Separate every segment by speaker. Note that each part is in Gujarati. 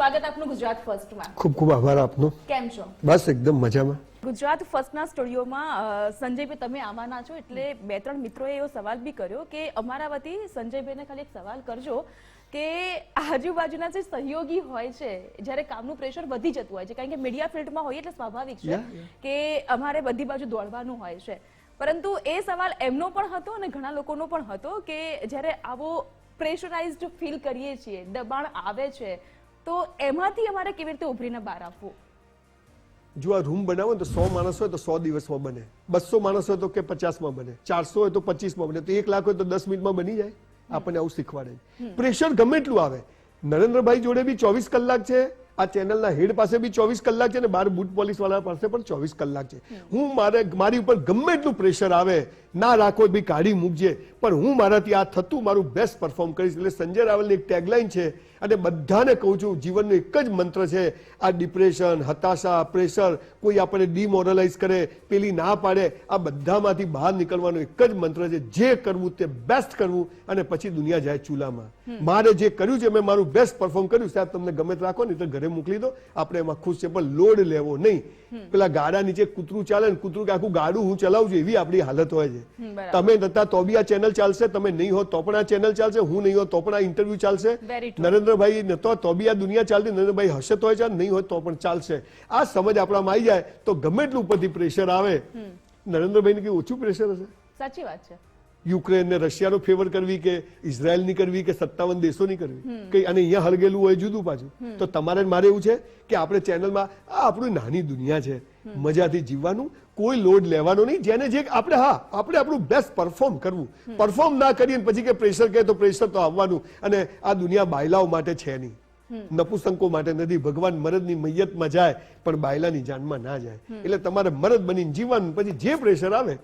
Speaker 1: સ્વાગત આપનું ગુજરાત ફર્સ્ટમાં.
Speaker 2: ખૂબ ખૂબ આભાર આપનો.
Speaker 1: કેમ છો?
Speaker 2: બસ એકદમ મજામાં.
Speaker 1: ગુજરાત ફર્સ્ટના સ્ટુડિયોમાં સંજયભાઈ તમે આવવાના છો એટલે બે ત્રણ મિત્રોએ એવો સવાલ બી કર્યો કે અમારા વતી સંજયભાઈને ખાલી એક સવાલ કરજો કે આજુબાજુના જે સહયોગી હોય છે જ્યારે કામનું પ્રેશર વધી જતું હોય છે કારણ કે મીડિયા ફિલ્ડમાં હોય એટલે સ્વાભાવિક છે કે અમારે બધી બાજુ દોડવાનું હોય છે. પરંતુ એ સવાલ એમનો પણ હતો અને ઘણા લોકોનો પણ હતો કે જ્યારે આવો પ્રેશરાઇઝડ ફીલ કરીએ છીએ દબાણ આવે છે તો એમાંથી અમારે કેવી રીતે ઉભરીને બહાર આવવું?
Speaker 2: જો આ રૂમ બનાવો તો સો માણસ હોય તો સો દિવસમાં બને. બસો માણસ હોય તો કે પચાસમાં બને. ચારસો હોય તો પચીસમાં બને. તો એક લાખ હોય તો દસ મિનિટમાં બની જાય. આપણને આવું શીખવાડે. પ્રેશર ગમે એટલું આવે. નરેન્દ્રભાઈ જોડે બી ચોવીસ કલાક છે. આ ચેનલના હેડ પાસે બી ચોવીસ કલાક છે ને બાર બુટ પોલીસવાળા પાસે પણ ચોવીસ કલાક છે. હું મારે મારી ઉપર ગમે એટલું પ્રેશર આવે ના રાખો બી કાઢી મૂકજે. પણ હું મારાથી આ થતું મારું બેસ્ટ પરફોર્મ કરીશ. એટલે સંજય રાવલની એક ટેગલાઇન છે. અને બધાને કહું છું જીવનનો એક જ મંત્ર છે. આ ડિપ્રેશન હતાશા પ્રેશર કોઈ આપણને ડિમોરલાઇઝ કરે પેલી ના પાડે આ બધામાંથી બહાર નીકળવાનો એક જ મંત્ર છે. જે કરવું તે બેસ્ટ કરવું અને પછી દુનિયા જાય ચૂલામાં. મારે જે કર્યું છે મેં મારું બેસ્ટ પરફોર્મ કર્યું સાહેબ તમને ગમે તે રાખો ને તો ઘરે મોકલી દો. આપણે એમાં ખુશ છે પણ લોડ લેવો નહીં. પેલા ગાડા નીચે કૂતરું ચાલે ને કૂતરું કે આખું ગાડું હું ચલાવું છું એવી આપણી હાલત હોય છે. તમે નતા તો બી આ ચેનલ ચાલશે. તમે નહીં હો તો પણ આ ચેનલ ચાલશે. હું નહીં હો તો પણ આ ઇન્ટરવ્યુ ચાલશે. નરેન્દ્રભાઈ નતો તો બી આ દુનિયા ચાલતી. નરેન્દ્રભાઈ હશે તો ચાલે નહીં હોય તો પણ ચાલશે. આ સમજ આપણામાં આવી જાય તો ગમે એટલું ઉપરથી પ્રેશર આવે. નરેન્દ્રભાઈને કઈ ઓછું પ્રેશર હશે?
Speaker 1: સાચી વાત છે.
Speaker 2: યુક્રેન ને રશિયાનો ફેવર કરવી કે ઇઝરાયલની કરવી કે સત્તાવન દેશોની કરવી? કઈ અને અહીંયા હળગેલું હોય જુદું પાછું. તો તમારે મારે એવું છે કે આપણે ચેનલમાં આ આપણું નાની દુનિયા છે. મજાથી જીવવાનું કોઈ લોડ લેવાનો નહીં. જેને જે આપણે હા આપણે આપણું બેસ્ટ પરફોર્મ કરવું. પરફોર્મ ના કરીએ પછી કે પ્રેશર કહે તો પ્રેશર તો આવવાનું. અને આ દુનિયા બાયલાઓ માટે છે નહીં. નપુસંકો માટે નથી. ભગવાન મરદની મૈયતમાં જાય પણ બાયલાની જાનમાં ના જાય. એટલે તમારે મરદ બનીને જીવન પછી જે પ્રેશર આવે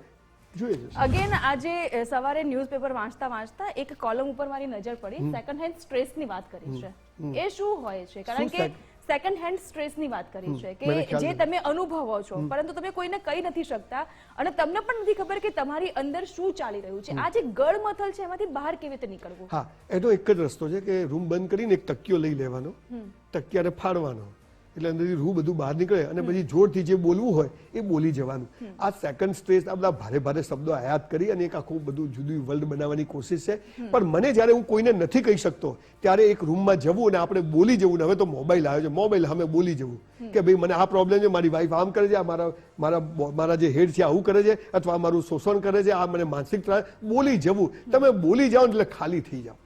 Speaker 1: અગેન આજે સવારે ન્યૂઝપેપર વાંચતા વાંચતા એક કોલમ ઉપર મારી નજર પડી. સેકન્ડ હેન્ડ સ્ટ્રેસની વાત કરી છે. એ શું હોય છે? કારણ કે સેકન્ડ હેન્ડ સ્ટ્રેસની વાત કરી છે કે જે તમે અનુભવો છો પરંતુ તમે કોઈને કહી નથી શકતા અને તમને પણ નથી ખબર કે તમારી અંદર શું ચાલી રહ્યું છે. આ જે ગળમથલ છે એમાંથી બહાર કેવી રીતે નીકળવું?
Speaker 2: હા એનો એક જ રસ્તો છે કે રૂમ બંધ કરીને એક તકિયો લઈ લેવાનો તકિયાને ફાડવાનો. એટલે અંદરથી રૂ બધું બહાર નીકળે અને પછી જોરથી જે બોલવું હોય એ બોલી જવાનું. આ સેકન્ડ સ્ટ્રેસ આ બધા ભારે ભારે શબ્દો આયાત કરી અને એક આખું બધું જુદું વર્લ્ડ બનાવવાની કોશિશ છે. પણ મને જ્યારે હું કોઈને નથી કહી શકતો ત્યારે એક રૂમમાં જવું અને આપણે બોલી જવું ને હવે તો મોબાઈલ આવ્યો છે. મોબાઈલ અમે બોલી જવું. કે ભાઈ મને આ પ્રોબ્લેમ છે મારી વાઈફ આમ કરે છે આ મારા મારા મારા જે હેડ છે આવું કરે છે અથવા મારું શોષણ કરે છે આ મને માનસિક ત્રાસ. બોલી જવું. તમે બોલી જાઓ ને એટલે ખાલી થઈ જાઓ.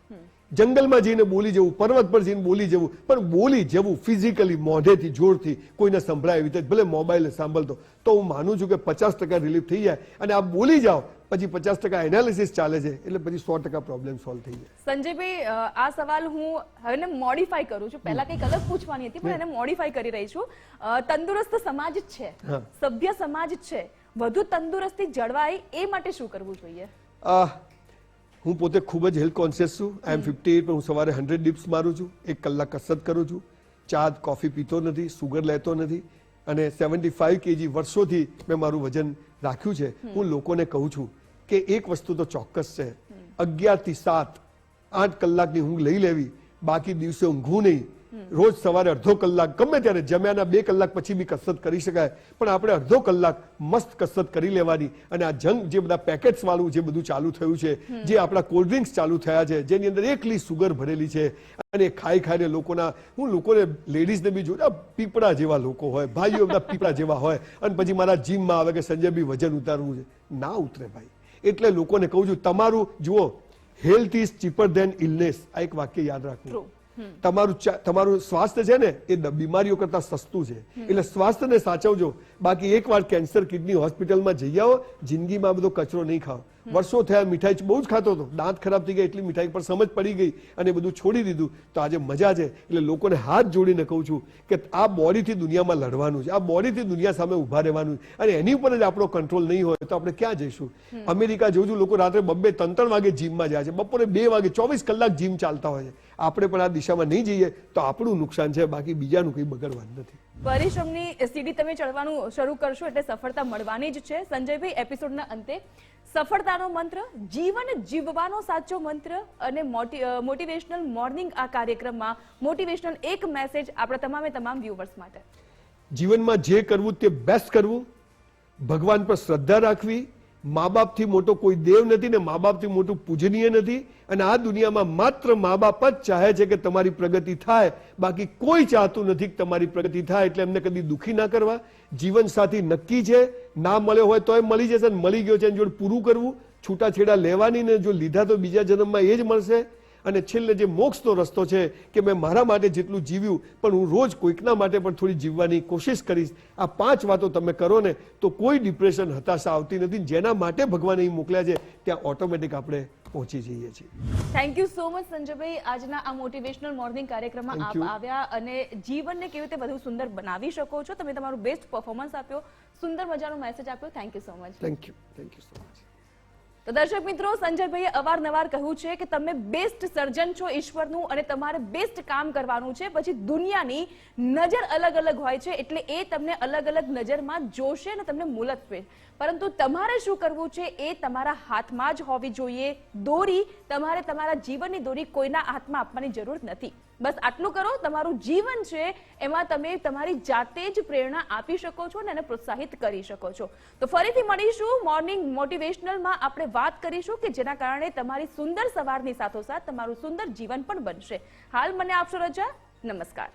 Speaker 2: જંગલમાં જઈને બોલી જવું પર્વત પર જઈને બોલી જવું પણ બોલી જવું ફિઝિકલી મોઢેથી જોરથી કોઈને સંભળાય એવી રીતે ભલે મોબાઈલ સાંભળતો. તો હું માનું છું કે પચાસ ટકા રિલીફ થઈ જાય અને આ બોલી જાઓ પછી પચાસ ટકા એનાલિસિસ ચાલે છે એટલે પછી સો ટકા પ્રોબ્લેમ સોલ્વ થઈ જાય.
Speaker 1: સંજયભાઈ આ સવાલ હું હવે મોડિફાઈ કરું છું. પહેલા કંઈક અલગ પૂછવાની હતી પણ એને મોડિફાઈ કરી રહી છું. તંદુરસ્ત સમાજ જ છે. સભ્ય સમાજ છે. વધુ તંદુરસ્તી જળવાય એ માટે શું કરવું જોઈએ?
Speaker 2: હું પોતે ખૂબ જ હેલ્થ કોન્શિયસ છું. આઈ એમ ફિફ્ટી એટ હું સવારે હંડ્રેડ ડિપ્સ મારું છું. એક કલાક કસરત કરું છું. ચા કોફી પીતો નથી સુગર લેતો નથી અને સેવન્ટી ફાઈવ કેજી વર્ષોથી મેં મારું વજન રાખ્યું છે. હું લોકોને કહું છું કે એક વસ્તુ તો ચોક્કસ છે. અગિયારથી સાત આઠ કલાકની ઊંઘ લઈ લેવી. બાકી દિવસે ઊંઘવું નહીં. રોજ સવારે અડધો કલાક ગમે ત્યારે જમ્યાના બે કલાક પછી બી કસરત કરી શકાય પણ આપણે અડધો કલાક મસ્ત કસરત કરી લેવાની અને આ જંગ જે બધા પેકેટ્સ વાળું જે બધું ચાલુ થયું છે જે આપણા કોલ્ડ ડ્રિંક્સ ચાલુ થયા છે જેની અંદર એકલી સુગર ભરેલી છે અને ખાઈ ખાઈને લોકોના હું લોકોને લેડીઝને બી જોઉં પીપળા જેવા લોકો હોય ભાઈઓ બધા પીપળા જેવા હોય અને પછી મારા જીમમાં આવે કે સંજય બી વજન ઉતારવું છે. ના ઉતરે ભાઈ. એટલે લોકોને કહું છું તમારું જુઓ health is cheaper than illness આ એક વાક્ય યાદ રાખવું. તમારું તમારું સ્વાસ્થ્ય છે ને, એ બીમારીઓ કરતા સસ્તું છે. એટલે સ્વાસ્થ્યને સાચવજો. બાકી એકવાર કેન્સર કિડની હોસ્પિટલમાં જઈ આવો, જિંદગીમાં બધો કચરો નહીં ખાઓ. વર્ષો થયા મીઠાઈ બહુ જ ખાતો હતો. દાંત ખરાબ થઈ ગયા એટલી મીઠાઈ પર સમજ પડી ગઈ અને બધું છોડી દીધું. તો આજે મજા છે. એટલે લોકોને હાથ જોડીને કહું છું કે આ બોડીથી દુનિયામાં લડવાનું છે. આ બોડીથી દુનિયા સામે ઊભા રહેવાનું છે. અને એની ઉપર જ આપણો કંટ્રોલ નહીં હોય તો આપણે ક્યાં જઈશું? અમેરિકા જોઉં છું લોકો રાત્રે બબ્બે ત્રણ ત્રણ વાગે જીમમાં જાય છે. બપોરે બે વાગે ચોવીસ કલાક જીમ ચાલતા હોય છે. આપણે પણ આ દિશામાં નહીં જઈએ તો આપણું નુકસાન છે. બાકી બીજાનું કંઈ બગડવાનું નથી.
Speaker 1: પરિશ્રમની સીડી તમે ચડવાનું શરૂ કરશો એટલે સફળતા મળવાની જ છે. સંજયભાઈ એપિસોડના અંતે સફળતાનો મંત્ર, જીવન જીવવાનો સાચો મંત્ર અને મોટિવેશનલ મોર્નિંગ આ કાર્યક્રમમાં મોટિવેશનલ એક મેસેજ આપણા તમામે તમામ વ્યૂવર્સ માટે.
Speaker 2: જીવનમાં જે કરવું તે બેસ્ટ કરવું, ભગવાન પર શ્રદ્ધા રાખવી મા બાપથી મોટો કોઈ દેવ નથી ને મા બાપથી મોટું પૂજનીય નથી અને આ દુનિયામાં માત્ર મા બાપ જ ચાહે છે કે તમારી પ્રગતિ થાય. બાકી કોઈ ચાહતું નથી કે તમારી પ્રગતિ થાય એટલે એમને કદી દુખી ના કરવા. જીવન સાથી નક્કી છે, ના મળ્યો હોય તોય મળી જશે મળી ગયો છે એની જોડે પૂરું કરવું. છૂટાછેડા લેવાની ને જો લીધા તો બીજા જન્મમાં એ જ મળશે. અને છેલ્લે જે મોક્ષનો રસ્તો છે કે મેં મારા માટે જેટલું જીવ્યું પણ હું રોજ કોઈકના માટે પણ થોડી જીવવાની કોશિશ કરીશ આ પાંચ વાતો તમે કરો ને તો કોઈ ડિપ્રેશન હતાશા આવતી નથી. જેના માટે ભગવાને અહીં મોકલ્યા છે ત્યાં ઓટોમેટિક આપણે પહોંચી જઈએ છીએ.
Speaker 1: Thank you so much Sanjaybhai. આજના આ મોટિવેશનલ મોર્નિંગ કાર્યક્રમમાં આપ આવ્યા અને જીવનને કેવી રીતે વધુ સુંદર બનાવી શકો છો તમે તમારું બેસ્ટ પરફોર્મન્સ આપ્યો સુંદર મજાનો મેસેજ આપ્યો. Thank you so much
Speaker 2: thank you thank you so much
Speaker 1: તો દર્શક મિત્રો, સંજયભાઈએ અવારનવાર કહ્યું છે કે તમે બેસ્ટ સર્જન છો ઈશ્વરનું અને તમારે બેસ્ટ કામ કરવાનું છે. પછી દુનિયાની નજર અલગ અલગ હોય છે એટલે એ તમને અલગ અલગ નજરમાં જોશે અને તમને મુલતવે પરંતુ તમારે શું કરવું છે? એ તમારા હાથમાં જ હોવી જોઈએ. દોરી, તમારે તમારા જીવનની દોરી કોઈના હાથમાં આપવાની જરૂર નથી. બસ આટલું કરો. તમારું જીવન છે એમાં તમે તમારી જાતે જ પ્રેરણા આપી શકો છો અને પ્રોત્સાહિત કરી શકો છો. તો ફરીથી મળીશું મોર્નિંગ મોટિવેશનલમાં આપણે વાત કરીશું કે જેના કારણે તમારી સુંદર સવારની સાથોસાથ તમારું સુંદર જીવન પણ બનશે. હાલ મને આપશો રજા. નમસ્કાર.